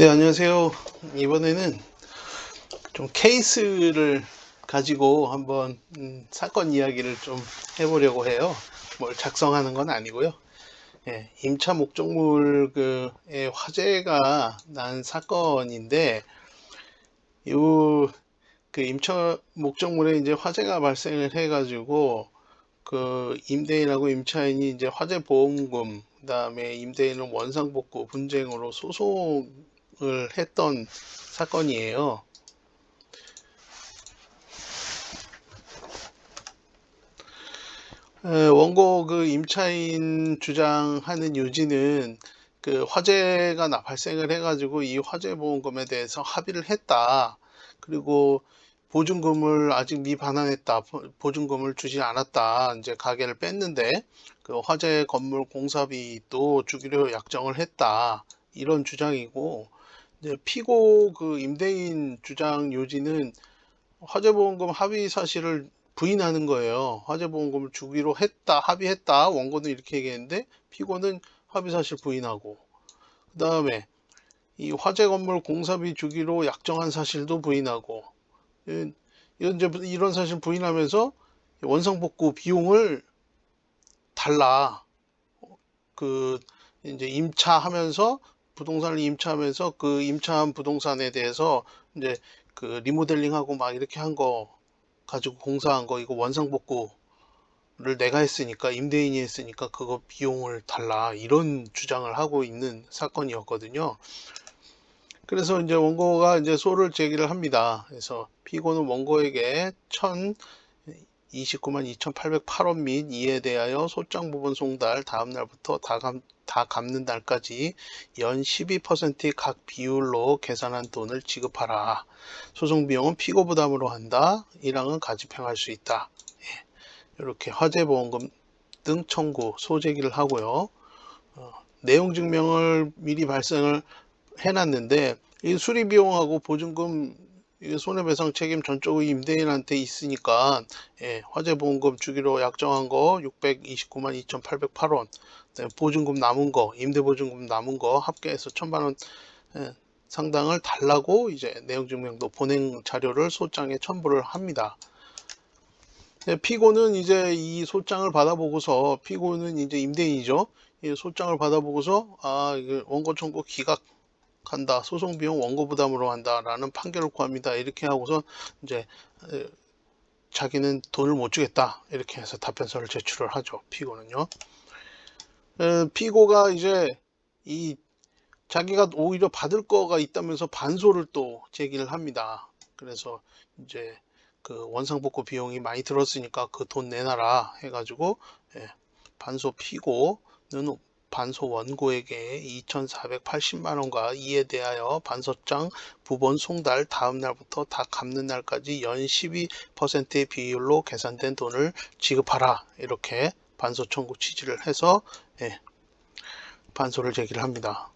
네, 안녕하세요. 이번에는 좀 케이스를 가지고 한번 음, 사건 이야기를 좀 해보려고 해요. 뭘 작성하는 건 아니고요. 예, 임차 목적물 그의 화재가 난 사건인데 요그 임차 목적물에 이제 화재가 발생을 해가지고 그 임대인하고 임차인이 이제 화재 보험금 그다음에 임대인은 원상복구 분쟁으로 소송 을 했던 사건이에요. 에, 원고 그 임차인 주장하는 요지는 그 화재가 나 발생을 해가지고 이 화재 보험금에 대해서 합의를 했다. 그리고 보증금을 아직 미반환했다. 보- 보증금을 주지 않았다. 이제 가게를 뺐는데 그 화재 건물 공사비도 주기로 약정을 했다. 이런 주장이고 이제 피고 그 임대인 주장 요지는 화재보험금 합의 사실을 부인하는 거예요. 화재보험금을 주기로 했다, 합의했다. 원고는 이렇게 얘기했는데 피고는 합의 사실 부인하고 그 다음에 이 화재 건물 공사비 주기로 약정한 사실도 부인하고 이- 이런 이제 이런 사실 부인하면서 원상복구 비용을 달라 그 이제 임차하면서 부동산을 임차하면서 그 임차한 부동산에 대해서 이제 그 리모델링하고 막 이렇게 한 거 가지고 공사한 거 이거 원상복구를 내가 했으니까 임대인이 했으니까 그거 비용을 달라 이런 주장을 하고 있는 사건이었거든요. 그래서 이제 원고가 이제 소를 제기를 합니다. 그래서 피고는 원고에게 1029만 2,808원 및 이에 대하여 소장 부분 송달 다음 날부터 다, 감, 다 갚는 날까지 연 12%의 각 비율로 계산한 돈을 지급하라. 소송 비용은 피고 부담으로 한다. 이랑은 가집행할 수 있다. 예, 이렇게 화재보험금 등 청구 소제기를 하고요. 어, 내용 증명을 미리 발생을 해놨는데 이 수리 비용하고 보증금 이 손해배상 책임 전적으로 임대인한테 있으니까 예, 화재보험금 주기로 약정한 거 629만 2,808원 보증금 남은 거 임대보증금 남은 거 합계해서 천만 원 예, 상당을 달라고 이제 내용 증명도 보낸 자료를 소장에 첨부를 합니다. 예, 피고는 이제 이 소장을 받아보고서 피고는 이제 임대인이죠. 이 소장을 받아보고서 아 원고 청구 기각 한다 소송 비용 원고 부담으로 한다라는 판결을 구합니다. 이렇게 하고서 이제 에, 자기는 돈을 못 주겠다 이렇게 해서 답변서를 제출을 하죠. 피고는요. 에, 피고가 이제 이 자기가 오히려 받을 거가 있다면서 반소를 또 제기를 합니다. 그래서 이제 그 원상복구 비용이 많이 들었으니까 그 돈 내놔라 해가지고 예, 반소 피고는 반소 원고에게 2,480만 원과 이에 대하여 반소장 부본 송달 다음 날부터 다 갚는 날까지 연 12%의 비율로 계산된 돈을 지급하라 이렇게 반소 청구 취지를 해서 예, 반소를 제기를 합니다.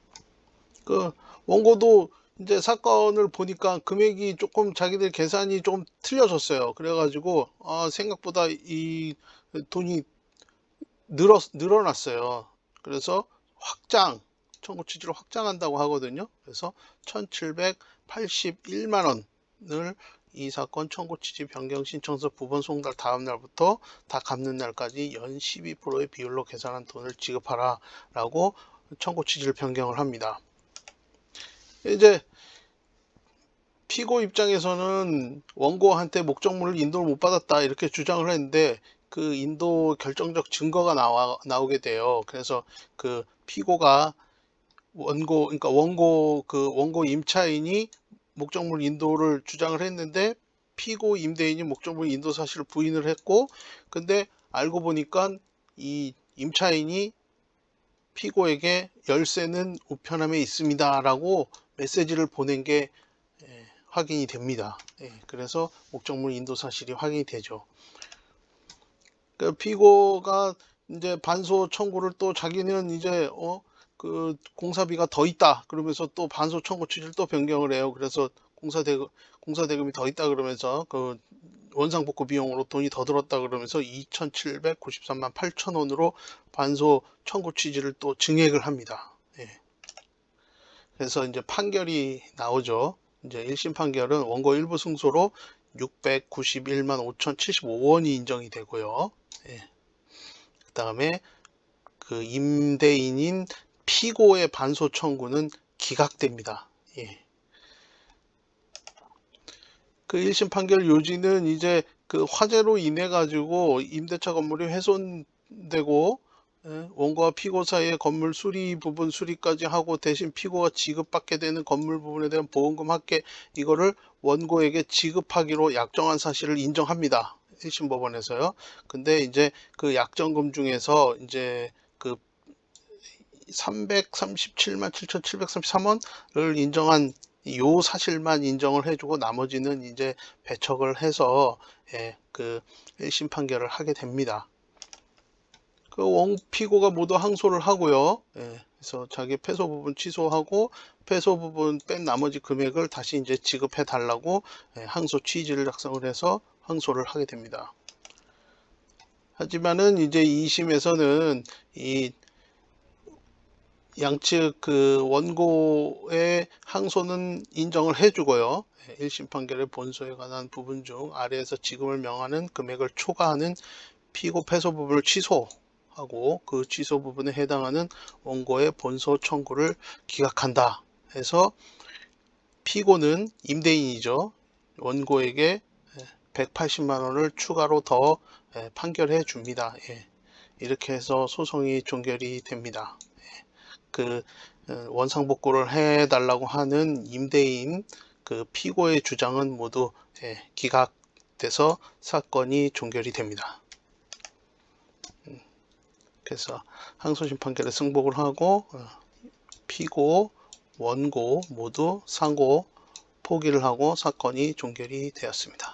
그 원고도 이제 사건을 보니까 금액이 조금 자기들 계산이 좀 틀려졌어요. 그래가지고 아, 생각보다 이 돈이 늘어 늘어났어요. 그래서 확장 청구 취지로 확장한다고 하거든요. 그래서 1,781만 원을 이 사건 청구 취지 변경 신청서 부본 송달 다음 날부터 다 갚는 날까지 연 12%의 비율로 계산한 돈을 지급하라 라고 청구 취지를 변경을 합니다. 이제 피고 입장에서는 원고한테 목적물을 인도를 못 받았다 이렇게 주장을 했는데 그 인도 결정적 증거가 나와 나오게 돼요. 그래서 그 피고가 원고 그러니까 원고 그 원고 임차인이 목적물 인도를 주장을 했는데 피고 임대인이 목적물 인도 사실을 부인을 했고 근데 알고 보니까 이 임차인이 피고에게 열쇠는 우편함에 있습니다 라고 메시지를 보낸 게 예, 확인이 됩니다. 예, 그래서 목적물 인도 사실이 확인이 되죠. 그 피고가 이제 반소 청구를 또 자기는 이제 어 그 공사비가 더 있다 그러면서 또 반소 청구 취지를 또 변경을 해요. 그래서 공사 대금 공사 대금이 더 있다 그러면서 그 원상 복구 비용으로 돈이 더 들었다 그러면서 2,793만 8천 원으로 반소 청구 취지를 또 증액을 합니다. 예. 그래서 이제 판결이 나오죠. 이제 1심 판결은 원고 일부 승소로 691만 5,075원이 인정이 되고요. 예. 그 다음에 그 임대인인 피고의 반소 청구는 기각됩니다. 예. 그 1심 판결 요지는 이제 그 화재로 인해 가지고 임대차 건물이 훼손되고 예, 원고와 피고 사이에 건물 수리 부분 수리까지 하고 대신 피고가 지급받게 되는 건물 부분에 대한 보험금 합계 이거를 원고에게 지급하기로 약정한 사실을 인정합니다. 1심 법원에서요. 근데 이제 그 약정금 중에서 이제 그 337만 7,733원을 인정한 요 사실만 인정을 해주고 나머지는 이제 배척을 해서 예, 그 1심 판결을 하게 됩니다. 그 원피고가 모두 항소를 하고요. 예, 그래서 자기 패소 부분 취소하고 패소 부분 뺀 나머지 금액을 다시 이제 지급해 달라고 예, 항소 취지를 작성을 해서 항소를 하게 됩니다. 하지만은 이제 2심에서는 이 양측 그 원고의 항소는 인정을 해주고요. 1심 판결의 본소에 관한 부분 중 아래에서 지급을 명하는 금액을 초과하는 피고 패소 부분을 취소하고 그 취소 부분에 해당하는 원고의 본소 청구를 기각한다 해서 피고는 임대인이죠. 원고에게 180만 원을 추가로 더 판결해 줍니다. 예. 이렇게 해서 소송이 종결이 됩니다. 그 어, 원상복구를 해달라고 하는 임대인 그 피고의 주장은 모두 예, 기각돼서 사건이 종결이 됩니다. 음, 그래서 항소심 판결에 승복을 하고 어, 피고, 원고 모두 상고 포기를 하고 사건이 종결이 되었습니다.